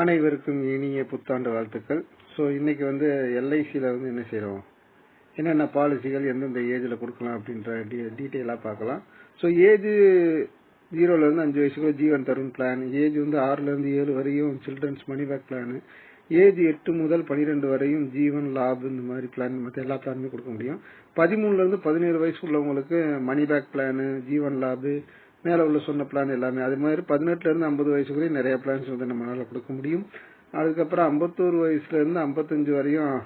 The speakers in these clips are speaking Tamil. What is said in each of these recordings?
அனைவருக்கும் இனிய புத்தாண்டு வாழ்த்துக்கள். ஸோ இன்னைக்கு வந்து எல்ஐசியில் வந்து என்ன செய்கிறோம் என்னென்ன பாலிசிகள் எந்தெந்த ஏஜில் கொடுக்கலாம் அப்படின்ற டீ டீட்டெயிலாக பார்க்கலாம். ஸோ ஏஜ் ஜீரோலேருந்து அஞ்சு வயசுக்குள்ள ஜீவன் தருண் பிளான் ஏஜ் வந்து ஆறுலேருந்து ஏழு வரையும் childrens money back plan age எட்டு முதல் பனிரெண்டு வரையும் ஜீவன் லாப் இந்த மாதிரி பிளான் மற்ற எல்லா பிளானுமே கொடுக்க முடியும். பதிமூணுலேருந்து பதினேழு வயசு உள்ளவங்களுக்கு money back plan Jeevan Labh மேலே உள்ள சொன்ன பிளான் எல்லாமே. அது மாதிரி பதினெட்டுலேருந்து ஐம்பது வயசுக்குள்ளேயும் நிறைய பிளான்ஸ் வந்து நம்மளால கொடுக்க முடியும். அதுக்கப்புறம் ஐம்பத்தோரு வயசுலேருந்து ஐம்பத்தஞ்சு வரையும்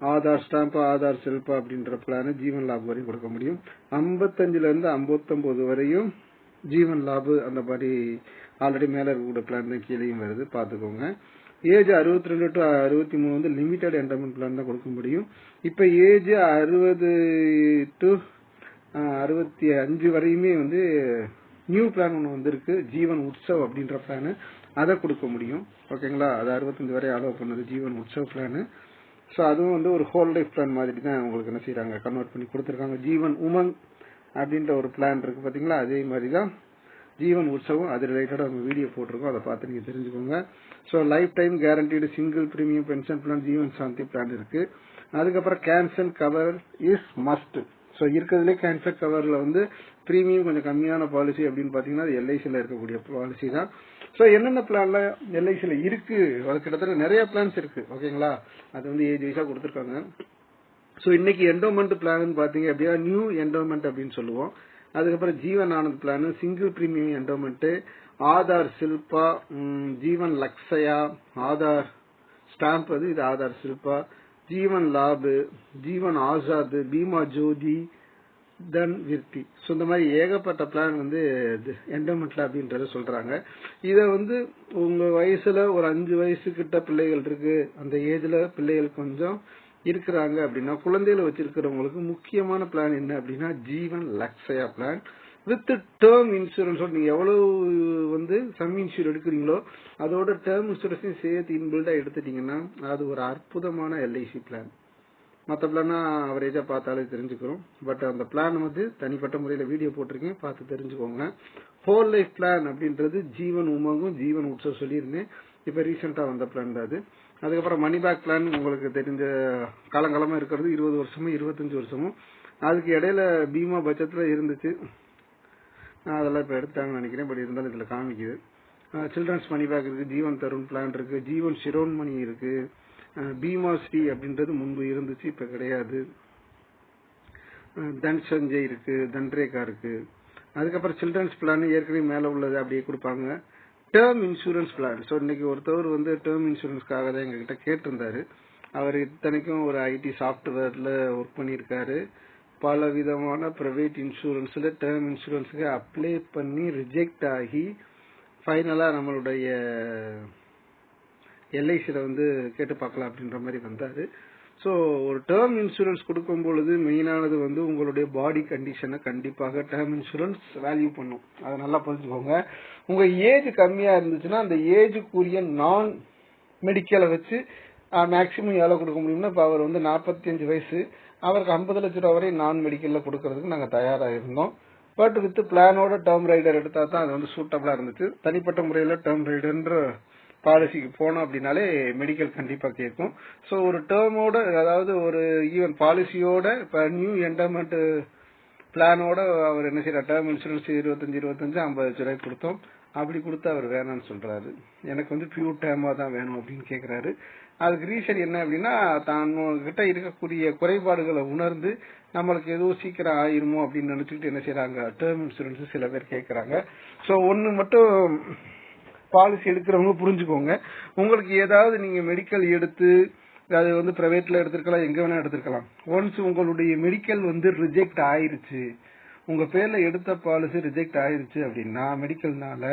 ஆதார் ஸ்டாம்ப் ஆதார் செல்பா அப்படின்ற பிளான் ஜீவன் லாபம் வரையும் கொடுக்க முடியும். ஐம்பத்தஞ்சுல இருந்து ஐம்பத்தொன்பது வரையும் ஜீவன் லாபு அந்த மாதிரி ஆல்ரெடி மேல இருக்கக்கூடிய பிளான் தான் கீழேயும் வருது. பாத்துக்கோங்க ஏஜ் அறுபத்தி ரெண்டு டு அறுபத்தி மூணு வந்து லிமிடெட் என்டர்மெண்ட் பிளான் தான் கொடுக்க முடியும். இப்ப ஏஜ் அறுபது டு அறுபத்தி அஞ்சு வரையுமே வந்து நியூ பிளான் ஒன்று வந்திருக்கு. ஜீவன் உற்சவ் அப்படின்ற பிளானு அதை கொடுக்க முடியும். ஓகேங்களா அது அறுபத்தஞ்சு வரை அலோவ் பண்ணது ஜீவன் உற்சவ் பிளானு ஸோ அதுவும் வந்து ஒரு ஹோல் லைஃப் பிளான் மாதிரி தான் உங்களுக்கு என்ன செய்யறாங்க கன்வெர்ட் பண்ணி கொடுத்துருக்காங்க. ஜீவன் உமங் அப்படின்ற ஒரு பிளான் இருக்கு பார்த்தீங்களா அதே மாதிரி தான் ஜீவன் உற்சவம் அது ரிலேட்டடாக நம்ம வீடியோ போட்டிருக்கோம். அதை பார்த்து நீங்கள் தெரிஞ்சுக்கோங்க. So lifetime guaranteed single premium pension plan Jeevan Shanti plan இருக்கு. அதுக்கப்புறம் cancel cover is must so இருக்கிறதுலே கேன்சர் கவரில் வந்து ப்ரீமியம் கொஞ்சம் கம்மியான பாலிசி அப்படின்னு பார்த்தீங்கன்னா அது எல்ஐசியில் இருக்கக்கூடிய பாலிசி தான். ஸோ என்னென்ன பிளான்ல எல்ஐசியில் இருக்கு? அது கிட்டத்தட்ட நிறைய பிளான்ஸ் இருக்கு. ஓகேங்களா அது வந்து ஏஜ் வைஸாக கொடுத்துருக்காங்க. ஸோ இன்னைக்கு என்டோமெண்ட் பிளான் பார்த்தீங்க அப்படின்னா நியூ என்டோமெண்ட் அப்படின்னு சொல்லுவோம். அதுக்கப்புறம் Jeevan Anand plan single premium endowment Aadhaar Shila Jeevan Lakshya Aadhaar Stambh அது இது ஆதார் சில்பா ஜீவன் லாபு ஜீவன் ஆசாத் பீமா ஜோதி தன் விற்பி. ஸோ இந்த மாதிரி ஏகப்பட்ட பிளான் வந்து என்டோமெண்ட்ல அப்படின்றத சொல்றாங்க. இதை வந்து உங்க வயசுல ஒரு அஞ்சு வயசு கிட்ட பிள்ளைகள் இருக்கு. அந்த ஏஜ்ல பிள்ளைகள் கொஞ்சம் இருக்கிறாங்க அப்படின்னா குழந்தைகளை வச்சிருக்கிறவங்களுக்கு முக்கியமான பிளான் என்ன அப்படின்னா Jeevan Lakshya plan with term insurance நீங்க எவ்வளவு வந்து சம் இன்சூர் எடுக்கிறீங்களோ அதோட டேர்ம் இன்சூரன்ஸையும் சேர்த்து இன்பில்டா எடுத்துட்டீங்கன்னா அது ஒரு அற்புதமான எல்ஐசி பிளான் மற்ற பிளானா அவரேஜா பார்த்தாலே தெரிஞ்சுக்கிறோம். பட் அந்த பிளான் வந்து தனிப்பட்ட முறையில வீடியோ போட்டிருக்கேன். பார்த்து தெரிஞ்சுக்கோங்க. ஹோல் லைஃப் பிளான் அப்படின்றது ஜீவன் உமங்கும் ஜீவன் உற்சவம் சொல்லியிருந்தேன். இப்ப ரீசெண்டா வந்த பிளான் தான் அது. அதுக்கப்புறம் மணி பேக் பிளான் உங்களுக்கு தெரிஞ்ச காலங்காலமா இருக்கிறது. இருபது வருஷமும் இருபத்தஞ்சு வருஷமும் அதுக்கு இடையில பீமா பட்சத்துல இருந்துச்சு. அதெல்லாம் இப்போ எடுத்தாங்கன்னு நினைக்கிறேன். பட் இருந்தாலும் இதில் காமிக்குது. சில்ட்ரன்ஸ் மணி பேக் இருக்கு ஜீவன் தருண் பிளான் இருக்கு ஜீவன் சிரோன்மணி இருக்கு. பீமா ஸ்ரீ அப்படின்றது முன்பு இருந்துச்சு இப்போ கிடையாது. தன் சஞ்சய் இருக்கு தன்ரேகா இருக்கு. அதுக்கப்புறம் சில்ட்ரன்ஸ் பிளான் ஏற்கனவே மேலே உள்ளது அப்படியே கொடுப்பாங்க. டேர்ம் இன்சூரன்ஸ் பிளான் ஸோ இன்னைக்கு ஒருத்தவர் வந்து டேர்ம் இன்சூரன்ஸ்க்காக தான் எங்ககிட்ட கேட்டிருந்தாரு. அவர் இத்தனைக்கும் ஒரு ஐடி சாஃப்ட்வேர்ல ஒர்க் பண்ணியிருக்காரு. பல விதமான பிரைவேட் இன்சூரன்ஸ்ல டேர்ம் இன்சூரன்ஸுக்கு அப்ளை பண்ணி ரிஜெக்ட் ஆகி ஃபைனலாக நம்மளுடைய எல்ஐசியில் வந்து கேட்டு பார்க்கலாம் அப்படின்ற மாதிரி வந்தார். ஸோ ஒரு டேர்ம் இன்சூரன்ஸ் கொடுக்கும் பொழுது மெயினானது வந்து உங்களுடைய பாடி கண்டிஷனை கண்டிப்பாக டேர்ம் இன்சூரன்ஸ் வேல்யூ பண்ணும். அதை நல்லா புரிஞ்சுக்கோங்க. உங்கள் ஏஜ் கம்மியாக இருந்துச்சுன்னா அந்த ஏஜுக்குரிய நான் மெடிக்கலை வச்சு மேக்சிமம் எவ்வளோ கொடுக்க முடியும்னா இப்போ அவர் வந்து நாற்பத்தி அஞ்சு வயசு. அவருக்கு ஐம்பது லட்ச ரூபா வரை நான் மெடிக்கல்ல கொடுக்கறதுக்கு நாங்கள் தயாராக இருந்தோம். பட் வித் பிளானோட டேர்ம் ரைடர் எடுத்தா தான் அது வந்து சூட்டபிளா இருந்துச்சு. தனிப்பட்ட முறையில டேர்ம் ரைடர்ன்ற பாலிசிக்கு போனோம் அப்படின்னாலே மெடிக்கல் கண்டிப்பா கேட்கும். ஸோ ஒரு டேர்மோட அதாவது ஒரு ஈவன் பாலிசியோட இப்போ நியூ என்டர்மெண்ட் பிளானோட அவர் என்ன செய்யற டேர்ம் இன்சூரன்ஸ் இருபத்தஞ்சு இருபத்தஞ்சு ஐம்பது லட்ச ரூபாய் கொடுத்தோம். அப்படி கொடுத்து அவர் வேணாம்னு சொல்றாரு. எனக்கு வந்து பியூர் டேமா தான் வேணும் அப்படின்னு கேக்குறாரு. அதுக்கு ரீசன் என்ன அப்படின்னா தான் கிட்ட இருக்கக்கூடிய குறைபாடுகளை உணர்ந்து நம்மளுக்கு எதுவும் சீக்கிரம் ஆயிருமோ அப்படின்னு நினைச்சுக்கிட்டு என்ன செய்யறாங்க டேர்ம் இன்சூரன்ஸ் சில பேர் கேட்கறாங்க ஸோ ஒன்னு மட்டும் பாலிசி எடுக்கிறவங்க புரிஞ்சுக்கோங்க. உங்களுக்கு ஏதாவது நீங்க மெடிக்கல் எடுத்து அது வந்து பிரைவேட்ல எடுத்திருக்கலாம் எங்க வேணா எடுத்திருக்கலாம். ஒன்ஸ் உங்களுடைய மெடிக்கல் வந்து ரிஜெக்ட் ஆயிருச்சு உங்க பேர்ல எடுத்த பாலிசி ரிஜெக்ட் ஆயிருச்சு அப்படின்னா மெடிக்கல்னால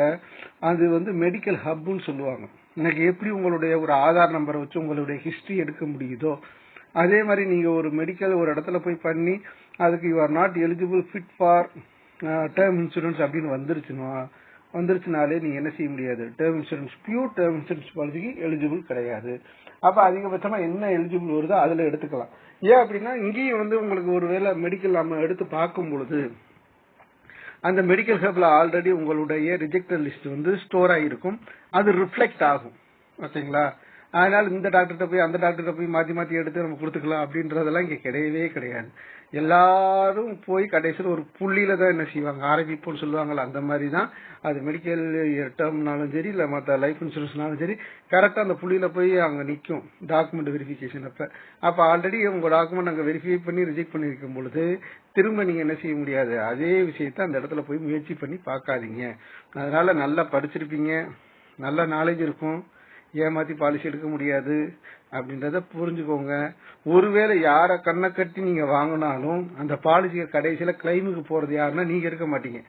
அது வந்து மெடிக்கல் ஹப்னு சொல்லுவாங்க. எனக்கு எப்படி உங்களுடைய ஒரு ஆதார் நம்பரை வச்சு உங்களுடைய ஹிஸ்டரி எடுக்க முடியுதோ அதே மாதிரி நீங்க ஒரு மெடிக்கல் ஒரு இடத்துல போய் பண்ணி அதுக்கு you are not eligible fit for term insurance அப்படின்னு வந்துருச்சுன்னா வந்துருச்சுனாலே நீ என்ன செய்ய முடியாது. Term insurance pure term insurance பாலிசிக்கு eligible கிடையாது. அப்ப அதிகபட்சமா என்ன எலிஜிபிள் வருதோ அதுல எடுத்துக்கலாம். ஏன் அப்படின்னா இங்கேயும் வந்து உங்களுக்கு ஒருவேளை மெடிக்கல் நம்ம எடுத்து பார்க்கும் பொழுது அந்த மெடிக்கல் ஹப்ல ஆல்ரெடி உங்களுடைய ரிஜெக்டட் லிஸ்ட் வந்து ஸ்டோர் ஆகிருக்கும் அது ரிஃப்ளெக்ட் ஆகும். ஓகேங்களா அதனால இந்த டாக்டர்கிட்ட போய் அந்த டாக்டர்கிட்ட போய் மாத்தி மாத்தி எடுத்து நம்ம கொடுத்துக்கலாம் அப்படின்றதெல்லாம் இங்க கிடையவே கிடையாது. எல்லாரும் போய் கடைசியில் ஒரு புள்ளியில தான் என்ன செய்வாங்க? ஆரம்பிப்போம்னு சொல்லுவாங்கல்ல அந்த மாதிரி தான் அது மெடிக்கல் டேர்ம்னாலும் சரி இல்ல மற்ற லைஃப் இன்சூரன்ஸ்னாலும் சரி கரெக்டா அந்த புள்ளியில போய் அங்க நிற்கும் டாக்குமெண்ட் வெரிஃபிகேஷன் அப்ப. அப்ப ஆல்ரெடி உங்க டாக்குமெண்ட் அங்க வெரிஃபை பண்ணி ரிஜெக்ட் பண்ணிருக்கும் பொழுது திரும்ப நீங்க என்ன செய்ய முடியாது? அதே விஷயத்த அந்த இடத்துல போய் முயற்சி பண்ணி பார்க்காதீங்க. அதனால நல்லா படிச்சிருப்பீங்க. நல்ல நாலேஜ் இருக்கும். ஏமாத்தி பாலிசி எடுக்க முடியாது அப்படின்றத புரிஞ்சுக்கோங்க. ஒருவேளை யார கண்ணை கட்டி நீங்க வாங்கினாலும் அந்த பாலிசியை கடைசியில கிளைமுக்கு போறது யாருன்னா நீங்க இருக்க மாட்டீங்க.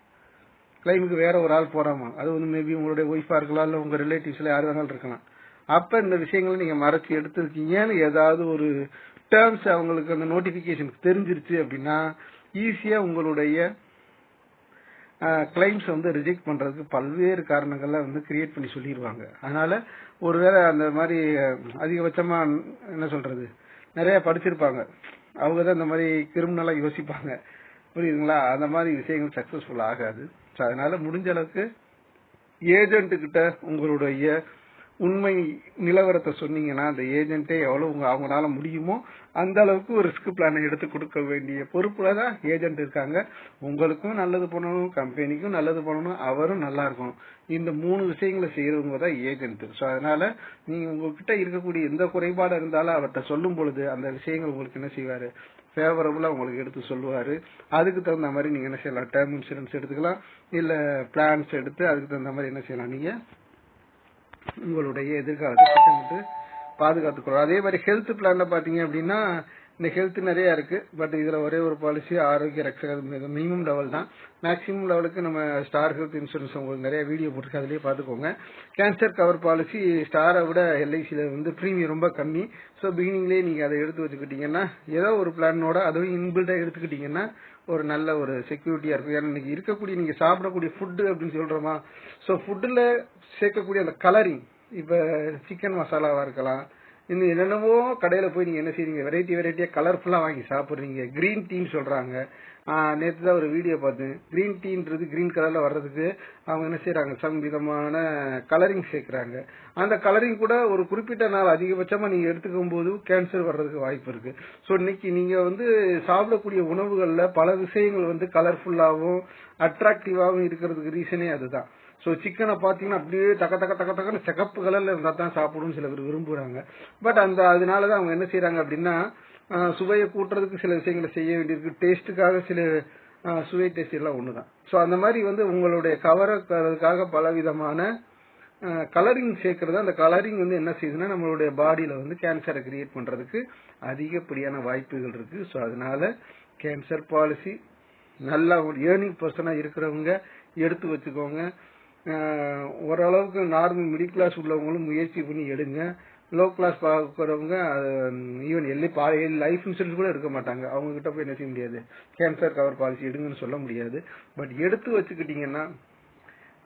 கிளைமுக்கு வேற ஒரு ஆள் போறாமா? அது வந்து மேபி உங்களுடைய ஒய்ஃபா இருக்கலாம் இல்ல உங்க ரிலேட்டிவ்ஸ்ல யாரு வேணாலும் இருக்கலாம். அப்ப இந்த விஷயங்களை நீங்க மறைச்சு எடுத்திருக்கீங்கன்னு ஏதாவது ஒரு டேர்ம்ஸ் அவங்களுக்கு அந்த நோட்டிபிகேஷனுக்கு தெரிஞ்சிருச்சு அப்படின்னா ஈஸியா உங்களுடைய கிளைம்ஸ் வந்து ரிஜெக்ட் பண்றதுக்கு பல்வேறு காரணங்கள்ல வந்து கிரியேட் பண்ணி சொல்லிடுவாங்க அதனால ஒருவேளை அந்த மாதிரி அதிகபட்சமா என்ன சொல்றது? நிறைய படிச்சிருப்பாங்க. அவங்க தான் இந்த மாதிரி கிரிமினலா யோசிப்பாங்க. புரியுதுங்களா? அந்த மாதிரி விஷயங்கள் சக்சஸ்ஃபுல் ஆகாது. ஸோ அதனால முடிஞ்ச அளவுக்கு ஏஜென்ட் கிட்ட உங்களுடைய உண்மை நிலவரத்தை சொன்னீங்கன்னா அந்த ஏஜென்ட்டே எவ்வளவு உங்க அவங்களால முடியுமோ அந்த அளவுக்கு ஒரு ரிஸ்க் பிளானை எடுத்து கொடுக்க வேண்டிய பொறுப்புல தான் ஏஜென்ட் இருக்காங்க. உங்களுக்கும் நல்லது பண்ணணும் கம்பெனிக்கும் நல்லது பண்ணணும் அவரும் நல்லா இருக்கணும். இந்த மூணு விஷயங்களை செய்யறவங்க தான் ஏஜென்ட் ஸோ அதனால நீங்க உங்ககிட்ட இருக்கக்கூடிய எந்த குறைபாடு இருந்தாலும் அவர்கிட்ட சொல்லும் பொழுது அந்த விஷயங்கள் உங்களுக்கு என்ன செய்வாரு? ஃபேவரபுளா உங்களுக்கு எடுத்து சொல்லுவாரு. அதுக்கு தகுந்த மாதிரி நீங்க என்ன செய்யலாம்? டேர்ம் இன்சூரன்ஸ் எடுத்துக்கலாம். இல்ல பிளான்ஸ் எடுத்து அதுக்கு தகுந்த மாதிரி என்ன செய்யலாம்? நீங்க உங்களுடைய எதிர்காலத்தை திட்டமிட்டு பாதுகாத்துக்கொள்ளும். அதே மாதிரி ஹெல்த் பிளான்ல பாத்தீங்க அப்படின்னா இந்த ஹெல்த் நிறைய இருக்கு. பட் இதுல ஒரே ஒரு பாலிசி ஆரோக்கிய ரட்சகர் மினிமம் லெவல் தான். மேக்ஸிமம் லெவலுக்கு நம்ம ஸ்டார் ஹெல்த் இன்சூரன்ஸ் உங்களுக்கு நிறைய வீடியோ போட்டுருக்கு. அதுலயே பாத்துக்கோங்க. கேன்சர் கவர் பாலிசி ஸ்டாரை விட எல்ஐசியில வந்து ப்ரீமியம் ரொம்ப கம்மி. ஸோ பிகினிங்லேயே நீங்க அதை எடுத்து வச்சுக்கிட்டீங்கன்னா ஏதோ ஒரு பிளானோட அதுவும் இன்பில்டா எடுத்துக்கிட்டீங்கன்னா ஒரு நல்ல ஒரு செக்யூரிட்டியா இருக்கும். ஏன்னா இன்னைக்கு இருக்கக்கூடிய நீங்க சாப்பிடக்கூடிய ஃபுட்டு அப்படின்னு சொல்றோமா? ஸோ ஃபுட்டுல சேர்க்கக்கூடிய அந்த கலரிங் இப்ப சிக்கன் மசாலாவா இருக்கலாம். இன்னும் என்னென்னவோ கடையில போய் நீங்க என்ன செய்றீங்க? வெரைட்டி வெரைட்டியா கலர்ஃபுல்லா வாங்கி சாப்பிடுறீங்க. கிரீன் டீன்னு சொல்றாங்க. நேற்று தான் ஒரு வீடியோ பார்த்தேன். கிரீன் டீன்றது கிரீன் கலர்ல வர்றதுக்கு அவங்க என்ன செய்யறாங்க சம் விதமான கலரிங் சேர்க்கிறாங்க. அந்த கலரிங் கூட ஒரு குறிப்பிட்ட நாள் அதிகபட்சமா நீங்க எடுத்துக்கும் போது கேன்சர் வர்றதுக்கு வாய்ப்பு இருக்கு. ஸோ இன்னைக்கு நீங்க வந்து சாப்பிடக்கூடிய உணவுகள்ல பல விஷயங்கள் வந்து கலர்ஃபுல்லாகவும் அட்ராக்டிவாகவும் இருக்கிறதுக்கு ரீசனே அதுதான். ஸோ சிக்கனை பார்த்தீங்கன்னா அப்படியே தக்க தக்க டக்க தக்கன்னு சிகப்பு கலரில் இருந்தால் தான் சாப்பிடும்னு சில பேர் விரும்புகிறாங்க பட் அந்த அதனால தான் அவங்க என்ன செய்கிறாங்க அப்படின்னா சுவையை கூட்டுறதுக்கு சில விஷயங்களை செய்ய வேண்டியிருக்கு. டேஸ்ட்டுக்காக சில சுவை டேஸ்ட் எல்லாம் ஒன்று தான் ஸோ அந்த மாதிரி வந்து உங்களுடைய கவரக்காக பல விதமான கலரிங் சேர்க்கறது. அந்த கலரிங் வந்து என்ன செய்யுதுன்னா நம்மளுடைய பாடியில வந்து கேன்சரை கிரியேட் பண்றதுக்கு அதிகப்படியான வாய்ப்புகள் இருக்கு. ஸோ அதனால கேன்சர் பாலிசி நல்லா ஏர்னிங் பர்சனா இருக்கிறவங்க எடுத்து வச்சுக்கோங்க. ஓரளவுக்கு நார்மல் மிடில் கிளாஸ் உள்ளவங்களும் முயற்சி பண்ணி எடுங்க. லோ கிளாஸ் பார்க்கறவங்க ஈவன் எல்லி லைஃப் இன்சூரன்ஸ் கூட எடுக்க மாட்டாங்க. அவங்க கிட்ட போய் என்ன செய்ய முடியாது. கேன்சர் கவர் பாலிசி எடுங்கன்னு சொல்ல முடியாது. பட் எடுத்து வச்சுக்கிட்டீங்கன்னா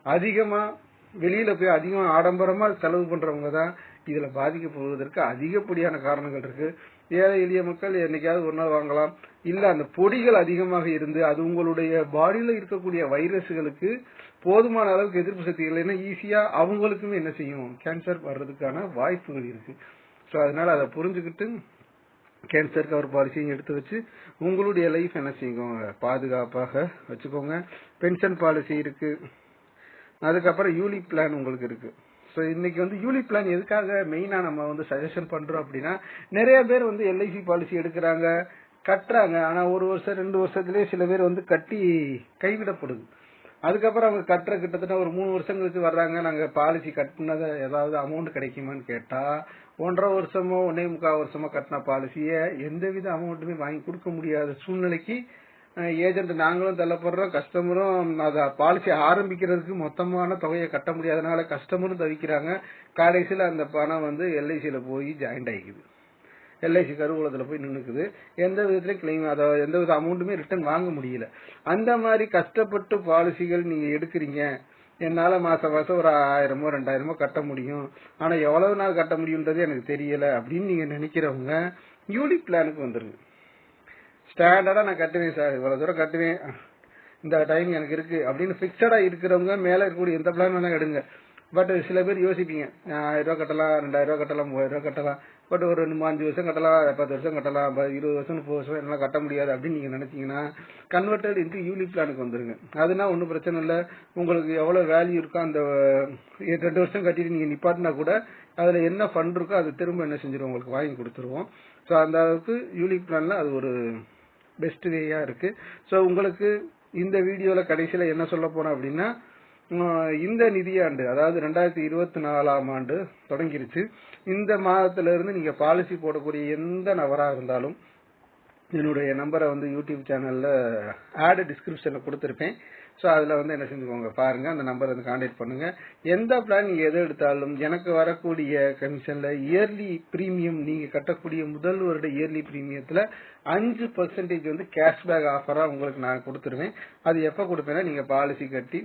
அதிகமா வெளியில போய் அதிகமா ஆடம்பரமா செலவு பண்றவங்க தான் இதுல பாதிக்கப்படுவதற்கு அதிகப்படியான காரணங்கள் இருக்கு. ஏழை எளிய மக்கள் என்னைக்காவது ஒரு நாள் வாங்கலாம். இல்ல அந்த பொடிகள் அதிகமாக இருந்து அது உங்களுடைய பாடியில இருக்கக்கூடிய வைரஸ்களுக்கு போதுமான அளவுக்கு எதிர்ப்பு சக்தி இல்லைன்னா ஈஸியா அவங்களுக்குமே என்ன செய்யும்? கேன்சர் வர்றதுக்கான வாய்ப்புகள் இருக்கு. ஸோ அதனால அதை புரிஞ்சுக்கிட்டு கேன்சர் கவர் பாலிசியும் எடுத்து வச்சு உங்களுடைய லைஃப் என்ன செய்யுங்க? பாதுகாப்பாக வச்சுக்கோங்க. பென்ஷன் பாலிசி இருக்கு. அதுக்கப்புறம் யூலி பிளான் உங்களுக்கு இருக்கு. ஸோ இன்னைக்கு வந்து யூலி பிளான் எதுக்காக மெயினா நம்ம வந்து சஜஷன் பண்றோம் அப்படின்னா நிறைய பேர் வந்து எல்ஐசி பாலிசி எடுக்கிறாங்க. கட்டுறாங்க. ஆனா ஒரு வருஷம் ரெண்டு வருஷத்துலயே சில பேர் வந்து கட்டி கைவிடப்படுது. அதுக்கப்புறம் அவங்க கட்டுற கிட்டத்தட்ட ஒரு மூணு வருஷம் கழிச்சு வர்றாங்க. நாங்க பாலிசி கட்டினத ஏதாவது அமௌண்ட் கிடைக்குமான்னு கேட்டா ஒன்றரை வருஷமோ ஒன்னே முக்கால் வருஷமோ கட்டின பாலிசிய எந்தவித அமௌண்ட்டுமே வாங்கி கொடுக்க முடியாத சூழ்நிலைக்கு ஏஜென்ட் நாங்களும் தள்ளப்படுறோம். கஸ்டமரும் அதை பாலிசி ஆரம்பிக்கிறதுக்கு மொத்தமான தொகையை கட்ட முடியாதனால கஸ்டமரும் தவிக்கிறாங்க. கடைசியில் அந்த பணம் வந்து எல்ஐசியில போய் ஜாயின்ட் ஆகிக்குது எல்ஐசி கருவூலத்தில் போய் நின்றுக்குது எந்த விதத்திலையும் கிளைம் அதாவது எந்த வித அமௌண்ட்டுமே ரிட்டர்ன் வாங்க முடியல. அந்த மாதிரி கஷ்டப்பட்டு பாலிசிகள் நீங்கள் எடுக்கிறீங்க. என்னால் மாதம் மாதம் ஒரு ஆயிரமோ ரெண்டாயிரமோ கட்ட முடியும். ஆனால் எவ்வளவு நாள் கட்ட முடியுன்றது எனக்கு தெரியலை அப்படின்னு நீங்கள் நினைக்கிறவங்க யூனிக் பிளானுக்கு வந்துருங்க. ஸ்டாண்டர்டாக நான் கட்டுவேன் சார் இவ்வளோ தூரம் கட்டுவேன். இந்த டைம் எனக்கு இருக்குது அப்படின்னு ஃபிக்ஸடாக இருக்கிறவங்க மேலே இருக்கக்கூடிய எந்த பிளான் வேணால் எடுங்க. பட் சில பேர் யோசிப்பீங்க ஆயிரம் ரூபா கட்டலாம் ரெண்டாயிரம் ரூபா கட்டலாம் மூவாயிரம் ரூபா கட்டலாம். பட் ஒரு ரெண்டு அஞ்சு வருஷம் கட்டலாம் பத்து வருஷம் கட்டலாம் இருபது வருஷம் முப்பது வருஷம் என்னால கட்ட முடியாது அப்படின்னு நீங்க நினைச்சீங்கன்னா கன்வெர்டட் இன்டு யூலி பிளானுக்கு வந்துருங்க. அதுனா ஒன்றும் பிரச்சனை இல்லை. உங்களுக்கு எவ்வளவு வேல்யூ இருக்கோ அந்த ரெண்டு வருஷம் கட்டிட்டு நீங்க நிப்பாட்டினா கூட அதுல என்ன ஃபண்ட் இருக்கோ அது திரும்ப என்ன செஞ்சிடும் உங்களுக்கு வாங்கி கொடுத்துருவோம். ஸோ அந்த அளவுக்கு யூலி பிளான்ல அது ஒரு பெஸ்ட் வேயா இருக்கு. ஸோ உங்களுக்கு இந்த வீடியோல கடைசியில என்ன சொல்ல போறோம் அப்படின்னா இந்த நிதியாண்டு அதாவது ரெண்டாயிரத்தி இருபத்தி நாலாம் ஆண்டு தொடங்கிருச்சு. இந்த மாதத்துல இருந்து நீங்க பாலிசி போடக்கூடிய எந்த நபரா இருந்தாலும் என்னுடைய நம்பரை வந்து யூடியூப் சேனல்ல ஆடு டிஸ்கிரிப்ஷன்ல கொடுத்துருப்பேன். ஸோ அதில் வந்து என்ன செஞ்சுக்கோங்க பாருங்க அந்த நம்பர் வந்து கான்டாக்ட் பண்ணுங்க. எந்த பிளான் நீங்க எது எடுத்தாலும் எனக்கு வரக்கூடிய கமிஷன்ல இயர்லி பிரீமியம் நீங்க கட்டக்கூடிய முதல் வருட இயர்லி பிரீமியத்துல அஞ்சு பர்சன்டேஜ் வந்து கேஷ்பேக் ஆஃபரா உங்களுக்கு நான் கொடுத்துருவேன். அது எப்போ கொடுப்பேன்னா நீங்க பாலிசி கட்டி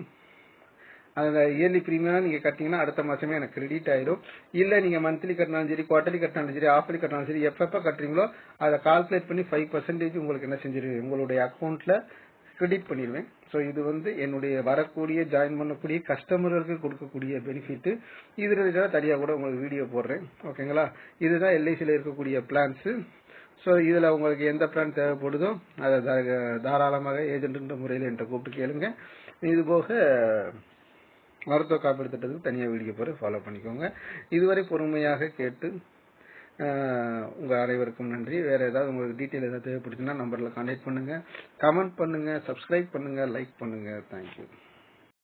அதில் இயர்லி பிரீமியம் நீங்க கட்டிங்கன்னா அடுத்த மாசமே எனக்கு கிரெடிட் ஆயிடும் இல்ல நீங்க மந்த்லி கட்டினாலும் சரி குவார்டர்லி கட்டினாலும் சரி ஆஃபர்லி கட்டினாலும் சரி எப்பப்ப கட்டுறீங்களோ அதை கால்குலேட் பண்ணி ஃபைவ் பர்சன்டேஜ் உங்களுக்கு என்ன செஞ்சிருவேன் உங்களுடைய அக்கௌண்ட்ல கிரெடிட் பண்ணிடுவேன் ஸோ இது வந்து என்னுடைய வரக்கூடிய ஜாயின் பண்ணக்கூடிய கஸ்டமர்களுக்கு கொடுக்கக்கூடிய பெனிஃபிட் இது ரிலேட்டடாக தனியாக கூட உங்களுக்கு வீடியோ போடுறேன். ஓகேங்களா இதுதான் எல்ஐசியில் இருக்கக்கூடிய பிளான்ஸு ஸோ இதில் உங்களுக்கு எந்த பிளான் தேவைப்படுதோ அதை தாராளமாக ஏஜென்ட்ன்ற முறையில் என்கிட்ட கூப்பிட்டு கேளுங்க. இது போக மருத்துவ காப்பீடு திட்டத்துக்கு தனியாக வீடியோ போகிற ஃபாலோ பண்ணிக்கோங்க. இதுவரை பொறுமையாக கேட்டு உங்கள் அனைவருக்கும் நன்றி. வேற ஏதாவது உங்களுக்கு டீட்டெயில் ஏதாவது தேவைப்படுச்சுன்னா நம்பர்ல கான்டாக்ட் பண்ணுங்க. கமெண்ட் பண்ணுங்க சப்ஸ்கிரைப் பண்ணுங்க லைக் பண்ணுங்க. தேங்க்யூ